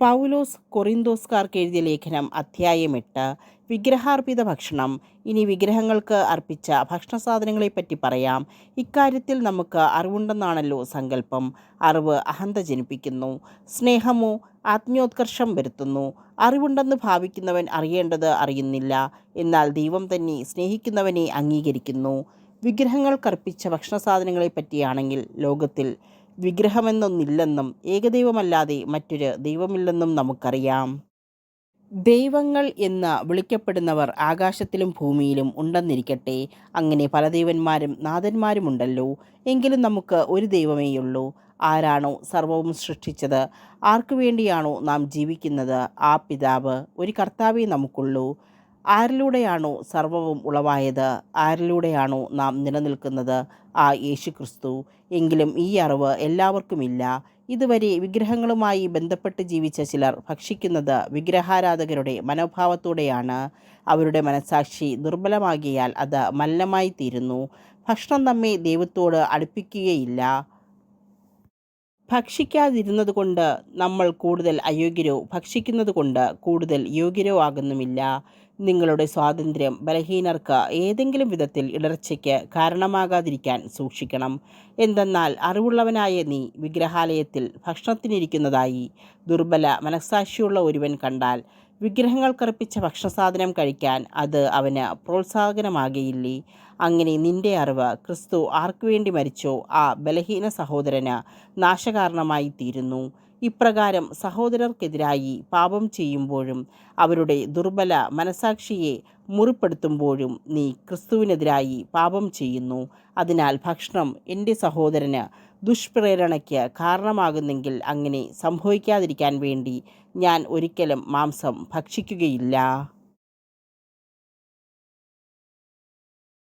പൗലോസ് കൊറിന്തോസ്കാർക്ക് എഴുതിയ ലേഖനം അധ്യായം എട്ട് വിഗ്രഹാർപ്പിത ഭക്ഷണം. ഇനി വിഗ്രഹങ്ങൾക്ക് അർപ്പിച്ച ഭക്ഷണ സാധനങ്ങളെപ്പറ്റി പറയാം. ഇക്കാര്യത്തിൽ നമുക്ക് അറിവുണ്ടെന്നാണല്ലോ സങ്കല്പം. അറിവ് അഹന്ത ജനിപ്പിക്കുന്നു. സ്നേഹമോ ആത്മീയോത്കർഷം വരുത്തുന്നു. അറിവുണ്ടെന്ന് ഭാവിക്കുന്നവൻ അറിയേണ്ടത് അറിയുന്നില്ല. എന്നാൽ ദൈവം തന്നെ സ്നേഹിക്കുന്നവനെ അംഗീകരിക്കുന്നു. വിഗ്രഹങ്ങൾക്കർപ്പിച്ച ഭക്ഷണ സാധനങ്ങളെപ്പറ്റിയാണെങ്കിൽ ലോകത്തിൽ വിഗ്രഹമെന്നൊന്നില്ലെന്നും ഏകദൈവമല്ലാതെ മറ്റൊരു ദൈവമില്ലെന്നും നമുക്കറിയാം. ദൈവങ്ങൾ എന്ന് വിളിക്കപ്പെടുന്നവർ ആകാശത്തിലും ഭൂമിയിലും ഉണ്ടെന്നിരിക്കട്ടെ. അങ്ങനെ പല ദൈവന്മാരും നാഥന്മാരുമുണ്ടല്ലോ. എങ്കിലും നമുക്ക് ഒരു ദൈവമേയുള്ളൂ. ആരാണോ സർവവും സൃഷ്ടിച്ചത്? ആർക്കു വേണ്ടിയാണോ നാം ജീവിക്കുന്നത്? ആ പിതാവ് ഒരു കർത്താവേ നമുക്കുള്ളൂ. ആരിലൂടെയാണോ സർവവും ഉളവായത്? ആരിലൂടെയാണോ നാം നിലനിൽക്കുന്നത്? ആ യേശു ക്രിസ്തു എങ്കിലും ഈ അറിവ് എല്ലാവർക്കുമില്ല ഇതുവരെ വിഗ്രഹങ്ങളുമായി ബന്ധപ്പെട്ട് ജീവിച്ച ചിലർ ഭക്ഷിക്കുന്നത് വിഗ്രഹാരാധകരുടെ മനോഭാവത്തോടെയാണ്. അവരുടെ മനസാക്ഷി ദുർബലമാകിയാൽ അത് മലിനമായി തീരുന്നു. ഭക്ഷണം നമ്മെ ദൈവത്തോട് അടുപ്പിക്കുകയില്ല. ഭക്ഷിക്കാതിരുന്നത് കൊണ്ട് നമ്മൾ കൂടുതൽ അയോഗ്യരോ ഭക്ഷിക്കുന്നത് കൊണ്ട് കൂടുതൽ യോഗ്യരോ ആകുന്നുമില്ല. നിങ്ങളുടെ സ്വാതന്ത്ര്യം ബലഹീനർക്ക് ഏതെങ്കിലും വിധത്തിൽ ഇടർച്ചയ്ക്ക് കാരണമാകാതിരിക്കാൻ സൂക്ഷിക്കണം. എന്തെന്നാൽ അറിവുള്ളവനായ നീ വിഗ്രഹാലയത്തിൽ ഭക്ഷണത്തിനിരിക്കുന്നതായി ദുർബല മനസ്സാക്ഷിയുള്ള ഒരുവൻ കണ്ടാൽ വിഗ്രഹങ്ങൾ വിഗ്രഹങ്ങൾക്കർപ്പിച്ച ഭക്ഷണസാധനം കഴിക്കാൻ അത് അവന് പ്രോത്സാഹനമാകയില്ലേ? അങ്ങനെ നിന്റെ അറിവ് ക്രിസ്തു ആർക്കുവേണ്ടി മരിച്ചോ? ആ ബലഹീന സഹോദരന് നാശകാരണമായി തീരുന്നു. ഇപ്രകാരം സഹോദരർക്കെതിരായി പാപം ചെയ്യുമ്പോഴും അവരുടെ ദുർബല മനസാക്ഷിയെ മുറിപ്പെടുത്തുമ്പോഴും നീ ക്രിസ്തുവിനെതിരായി പാപം ചെയ്യുന്നു. അതിനാൽ ഭക്ഷണം എന്റെ സഹോദരന് ദുഷ്പ്രേരണയ്ക്ക് കാരണമാകുന്നെങ്കിൽ അങ്ങനെ സംഭവിക്കാതിരിക്കാൻ വേണ്ടി ഞാൻ ഒരിക്കലും മാംസം ഭക്ഷിക്കുകയില്ല.